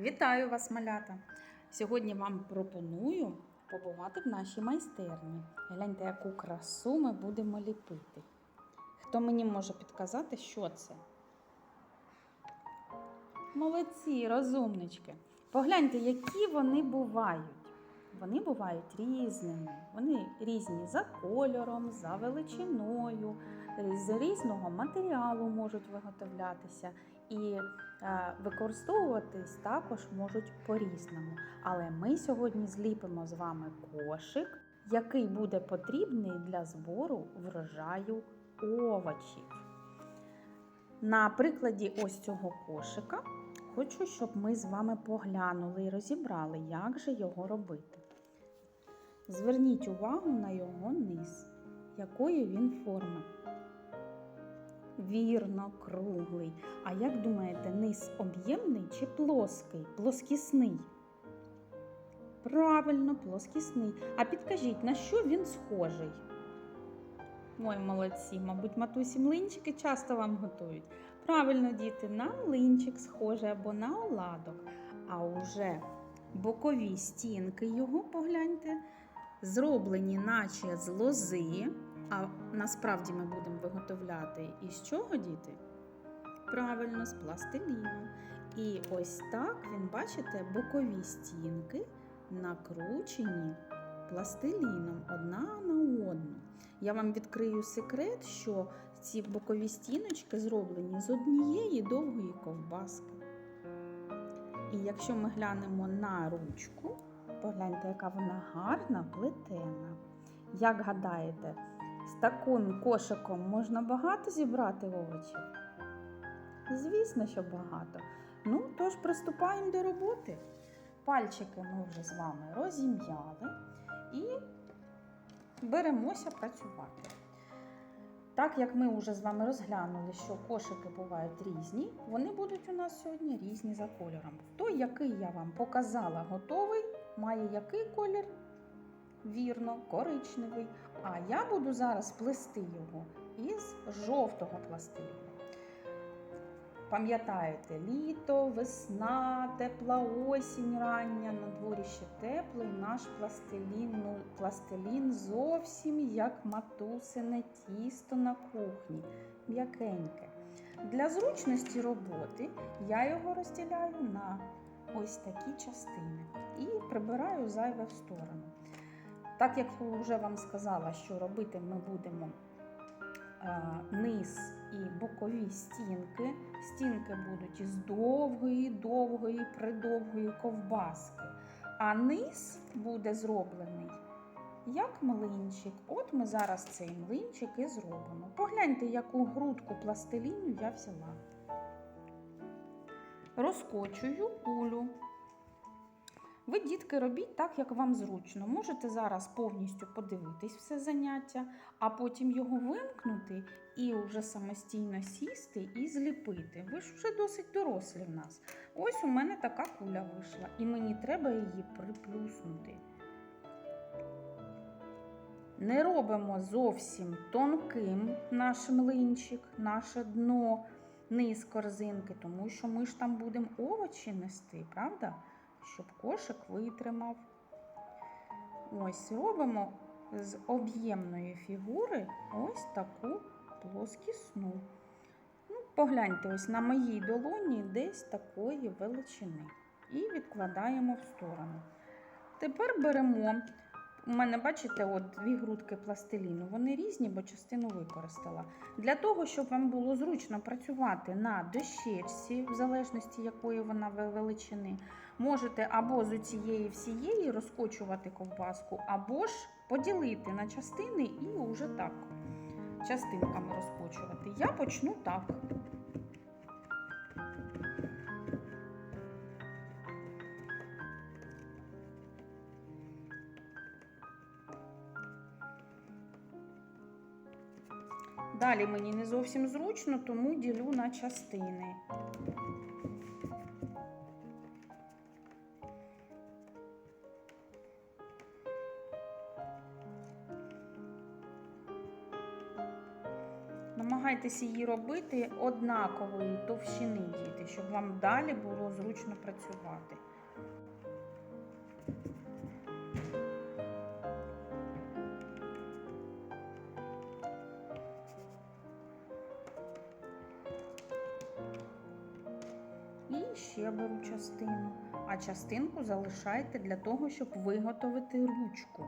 Вітаю вас, малята! Сьогодні вам пропоную побувати в нашій майстерні. Гляньте, яку красу ми будемо ліпити. Хто мені може підказати, що це? Молодці, розумнички. Погляньте, які вони бувають. Вони бувають різними. Вони різні за кольором, за величиною, з різного матеріалу можуть виготовлятися і використовуватись також можуть по-різному. Але ми сьогодні зліпимо з вами кошик, який буде потрібний для збору врожаю овочів. На прикладі ось цього кошика хочу, щоб ми з вами поглянули і розібрали, як же його робити. Зверніть увагу на його низ, якої він форми. Вірно, круглий. А як думаєте, низ об'ємний чи плоский, плоскісний? Правильно, плоскісний. А підкажіть, на що він схожий? Ой, молодці, мабуть, матусі млинчики часто вам готують. Правильно, діти, на млинчик схожий або на оладок. А уже бокові стінки його, погляньте, зроблені, наче з лози. А насправді ми будемо виготовляти із чого, діти? Правильно, з пластиліну. І ось так він, бачите, бокові стінки накручені пластиліном одна на одну. Я вам відкрию секрет, що ці бокові стіночки зроблені з однієї довгої ковбаски. І якщо ми глянемо на ручку, погляньте, яка вона гарна, плетена. Як гадаєте, з таким кошиком можна багато зібрати овочів? Звісно, що багато. Ну, тож приступаємо до роботи. Пальчики ми вже з вами розім'яли і беремося працювати. Так як ми вже з вами розглянули, що кошики бувають різні, вони будуть у нас сьогодні різні за кольором. Той, який я вам показала, готовий, має який колір? Вірно, коричневий. А я буду зараз плести його із жовтого пластиліну. Пам'ятаєте, літо, весна, тепла осінь рання, на дворі ще тепло, наш пластилін, ну, пластилін зовсім як матусине тісто на кухні, м'якеньке. Для зручності роботи я його розділяю на ось такі частини і прибираю зайве в сторону. Так як вже вам сказала, що робити ми будемо е, низ і бокові стінки. Стінки будуть із довгої, довгої, придовгої ковбаски. А низ буде зроблений як млинчик. От ми зараз цей млинчик і зробимо. Погляньте, яку грудку пластиліну я взяла. Розкочую кулю. Ви, дітки, робіть так, як вам зручно. Можете зараз повністю подивитись все заняття, а потім його вимкнути і вже самостійно сісти і зліпити. Ви ж вже досить дорослі в нас. Ось у мене така куля вийшла, і мені треба її приплюснути. Не робимо зовсім тонким наш млинчик, наше дно, низ корзинки, тому що ми ж там будемо овочі нести, правда? Щоб кошик витримав. Ось робимо з об'ємної фігури ось таку плоскісну. Ну, Погляньте, ось на моїй долоні десь такої величини. І відкладаємо в сторону. Тепер беремо, у мене, бачите, от дві грудки пластиліну. Вони різні, бо частину використала. Для того, щоб вам було зручно працювати на дощечці, в залежності якої вона величини, можете або з цієї всієї розкочувати ковбаску, або ж поділити на частини і вже так частинками розкочувати. Я почну так. Далі мені не зовсім зручно, тому ділю на частини. Намагайтеся її робити однакової товщини діти, щоб вам далі було зручно працювати. І ще беру частину. А частинку залишайте для того, щоб виготовити ручку.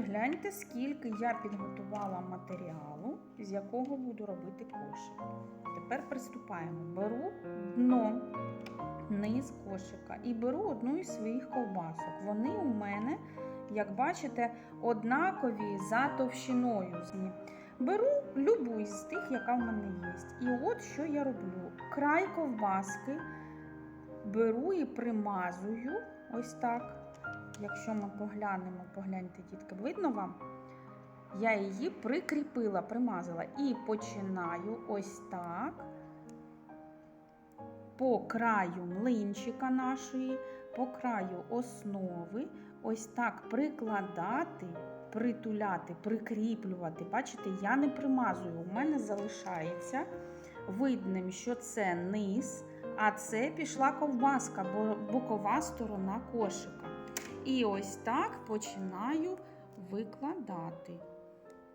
Гляньте, скільки я підготувала матеріалу, з якого буду робити кошик. Тепер приступаємо. Беру дно, низ кошика і беру одну із своїх ковбасок. Вони у мене, як бачите, однакові за товщиною. Беру любу із тих, яка в мене є. І от що я роблю: край ковбаски беру і примазую ось так. Якщо ми поглянемо, погляньте, дітки, видно вам? Я її прикріпила, примазала і починаю ось так по краю млинчика нашої, по краю основи, ось так прикладати, притуляти, прикріплювати. Бачите, я не примазую, у мене залишається видним, що це низ, а це пішла ковбаска, бо- бокова сторона кошика. І ось так починаю викладати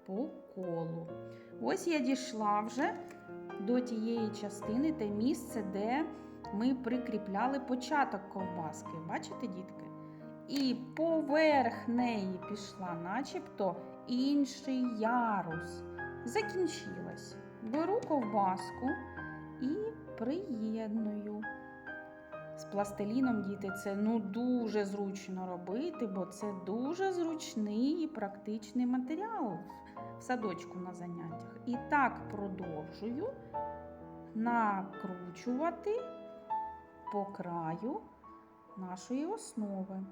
по колу. Ось я дійшла вже до тієї частини, те місце, де ми прикріпляли початок ковбаски. Бачите, дітки? І поверх неї пішла, начебто, інший ярус. Закінчилась. Беру ковбаску і приєдную. З пластиліном, діти, це ну дуже зручно робити, бо це дуже зручний і практичний матеріал в садочку на заняттях. І так продовжую накручувати по краю нашої основи.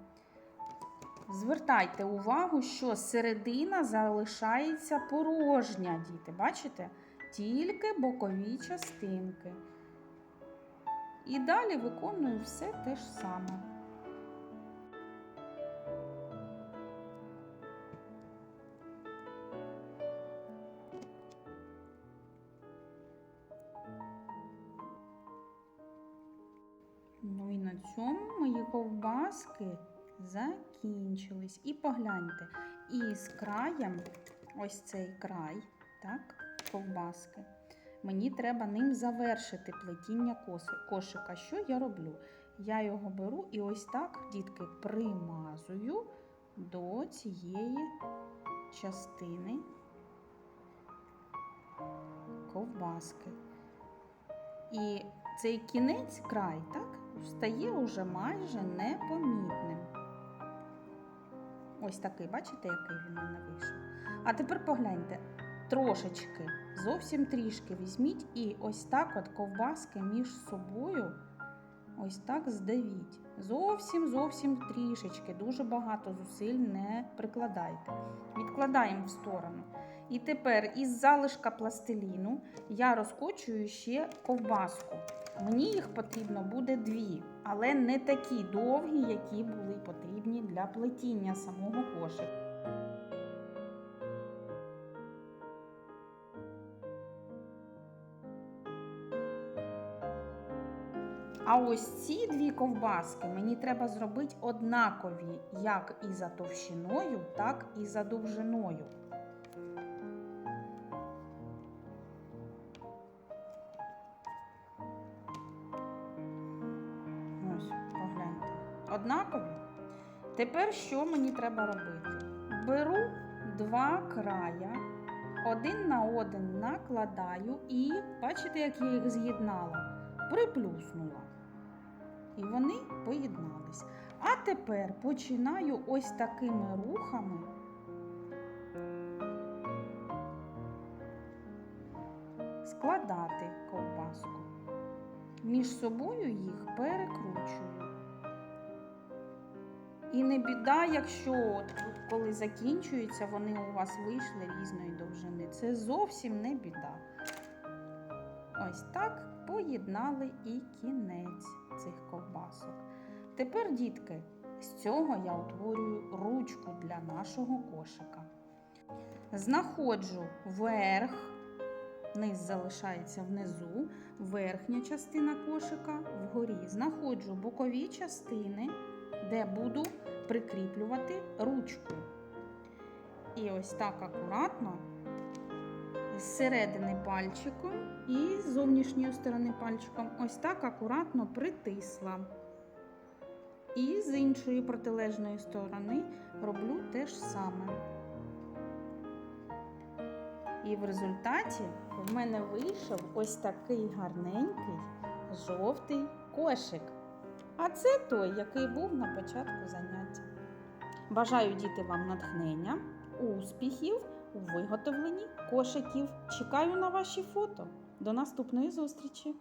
Звертайте увагу, що середина залишається порожня, діти. Бачите? Тільки бокові частинки. І далі виконую все те ж саме. Ну і на цьому мої ковбаски закінчились. І погляньте, і з краєм, ось цей край, так, ковбаски. Мені треба ним завершити плетіння кошика. Що я роблю? Я його беру і ось так, дітки, примазую до цієї частини ковбаски. І цей кінець, край, так, стає уже майже непомітним. Ось такий, бачите, який він у мене вийшов. А тепер погляньте, трошечки, зовсім трішки візьміть і ось так от ковбаски між собою ось так здавіть. Зовсім, зовсім трішечки, дуже багато зусиль не прикладайте. Відкладаємо в сторону. І тепер із залишка пластиліну я розкочую ще ковбаску. Мені їх потрібно буде дві, але не такі довгі, які були потрібні для плетіння самого кошика. А ось ці дві ковбаски мені треба зробити однакові, як і за товщиною, так і за довжиною. Ось, погляньте. Однакові. Тепер що мені треба робити? Беру два края, один на один накладаю і бачите, як я їх з'єднала? Приплюснула. І вони поєднались. А тепер починаю ось такими рухами складати ковбаску. Між собою їх перекручую. І не біда, якщо от коли закінчується, вони у вас вийшли різної довжини. Це зовсім не біда. Ось так поєднали і кінець цих ковбасок. Тепер, дітки, з цього я утворюю ручку для нашого кошика. Знаходжу верх, низ залишається внизу, верхня частина кошика вгорі. Знаходжу бокові частини, де буду прикріплювати ручку. І ось так акуратно з середини пальчиком і з зовнішньої сторони пальчиком ось так акуратно притисла. І з іншої протилежної сторони роблю те ж саме. І в результаті в мене вийшов ось такий гарненький жовтий кошик. А це той, який був на початку заняття. Бажаю діти вам натхнення, успіхів у виготовленні кошиків. Чекаю на ваші фото. До наступної зустрічі!